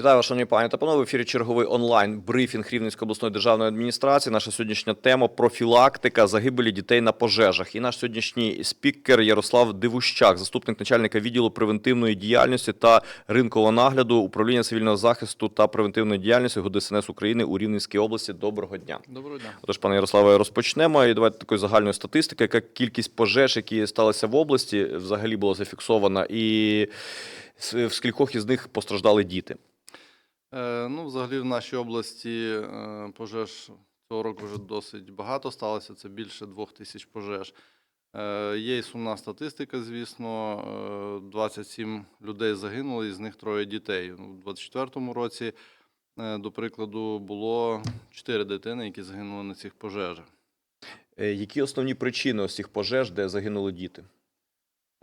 Вітаю вас, шановні пані та панове. В ефірі черговий онлайн брифінг Рівненської обласної державної адміністрації. Наша сьогоднішня тема профілактика загибелі дітей на пожежах. І наш сьогоднішній спікер Ярослав Дивущак, заступник начальника відділу превентивної діяльності та ринкового нагляду управління цивільного захисту та превентивної діяльності ГУДСНС України у Рівненській області. Доброго дня. Доброго дня. Отож, пане Ярославе, розпочнемо. І давайте такої загальної статистики, яка кількість пожеж, які сталися в області, взагалі була зафіксована, і в скількох із них постраждали діти. Е, ну, взагалі, в нашій області е, пожеж цього року вже досить багато сталося. Це більше двох тисяч пожеж. Е, є і сумна статистика, звісно. Е, 27 людей загинуло, із них троє дітей. Ну, У 24-му році, е, до прикладу, було 4 дитини, які загинули на цих пожежах. Які основні причини ось цих пожеж, де загинули діти?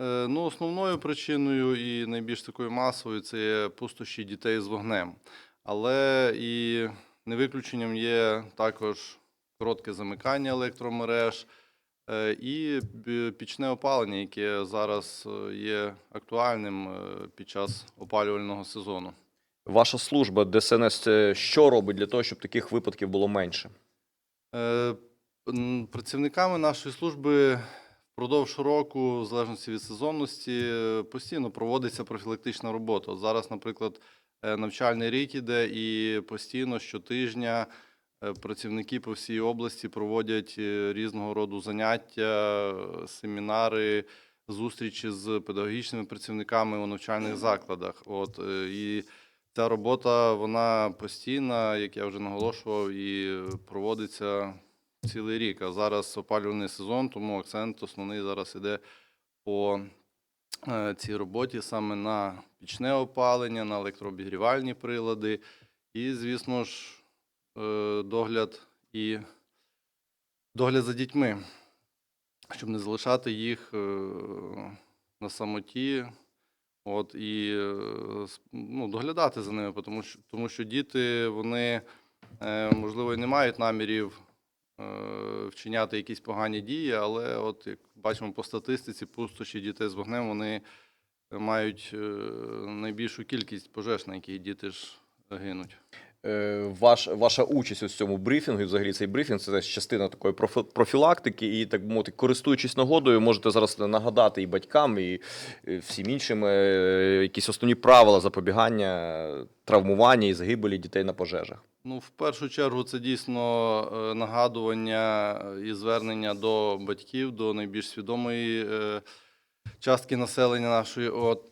Е, Ну, основною причиною і найбільш такою масовою це є пустощі дітей з вогнем. Але і не виключенням є також коротке замикання електромереж е, і пічне опалення, яке зараз е, є актуальним під час опалювального сезону. Ваша служба ДСНС що робить для того, щоб таких випадків було менше? Працівниками нашої служби впродовж року, в залежності від сезонності, постійно проводиться профілактична робота. Зараз, наприклад, е, навчальний рік іде, і постійно щотижня е, працівники по всій області проводять е, різного роду заняття, семінари, зустрічі з педагогічними працівниками у навчальних закладах. От і Ця робота вона постійна, як я вже наголошував, і проводиться цілий рік. А зараз опалювальний сезон, тому акцент основний зараз іде по е, цій роботі саме на пічне опалення, на електрообігрівальні прилади, і, звісно ж, е, догляд і догляд за дітьми, щоб не залишати їх е, на самоті. От і ну, доглядати за ними, тому що, тому що діти, вони, можливо, і не мають намірів вчиняти якісь погані дії, але от як бачимо по статистиці, пустощі дітей з вогнем вони мають е, найбільшу кількість пожеж, на яких діти ж гинуть. Е, Ваш, ваша участь у цьому брифінгу, і взагалі цей брифінг це частина такої профі- профілактики, і так би мовити, користуючись нагодою, можете зараз нагадати і батькам, і е, всім іншим е, якісь основні правила запобігання травмування і загибелі дітей на пожежах. Ну, в першу чергу, це дійсно е, нагадування е, і звернення до батьків, до найбільш свідомої е, частки населення нашої. От,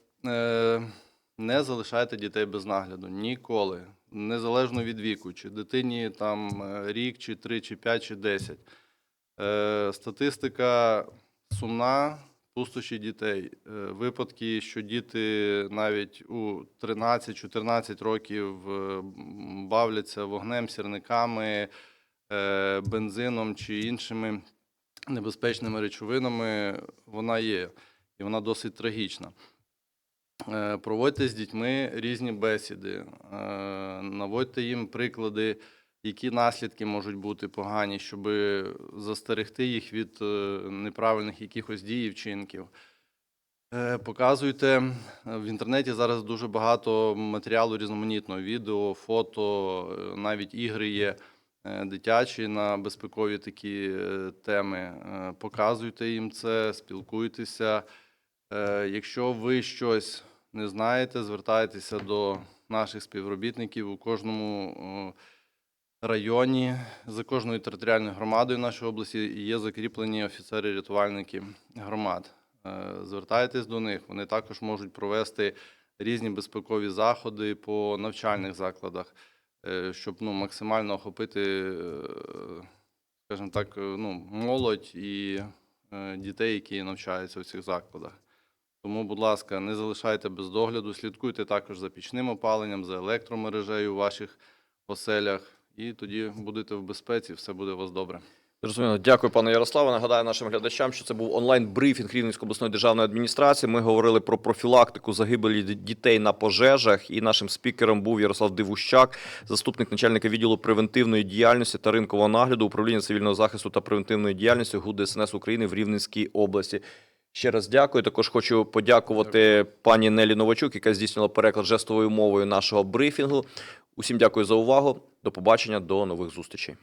не залишайте дітей без нагляду ніколи, незалежно від віку, чи дитині там рік, чи три, чи п'ять, чи десять. Статистика сумна, пустощі дітей. Е, випадки, що діти навіть у 13-14 років е, бавляться вогнем, сірниками, е, бензином чи іншими небезпечними речовинами, вона є, і вона досить трагічна. Проводьте з дітьми різні бесіди, наводьте їм приклади, які наслідки можуть бути погані, щоб застерегти їх від е, неправильних якихось дій і вчинків. Е, Показуйте е, в інтернеті зараз дуже багато матеріалу різноманітного, відео, фото, навіть ігри є дитячі на безпекові такі теми. Показуйте їм це, спілкуйтеся. Якщо ви щось не знаєте, звертайтеся до наших співробітників у кожному районі, за кожною територіальною громадою нашої області є закріплені офіцери-рятувальники громад. Е, Звертайтесь до них, вони також можуть провести різні безпекові заходи по навчальних закладах, е, щоб ну, максимально охопити, е, скажімо так, ну, молодь і дітей, які навчаються в цих закладах. Тому, будь ласка, не залишайте без догляду, слідкуйте також за пічним опаленням, за електромережею у ваших оселях, і тоді будете в безпеці, все буде у вас добре. Зрозуміло. Дякую, пане Ярославе. Нагадаю нашим глядачам, що це був онлайн-брифінг Рівненської обласної державної адміністрації. Ми говорили про профілактику загибелі дітей на пожежах. І нашим спікером був Ярослав Дивущак, заступник начальника відділу превентивної діяльності та ринкового нагляду управління цивільного захисту та превентивної діяльності ГУ ДСНС України в Рівненській області. Ще раз дякую. Також хочу подякувати пані Нелі Новачук, яка здійснила переклад жестовою мовою нашого брифінгу. Усім дякую за увагу. До побачення, до нових зустрічей.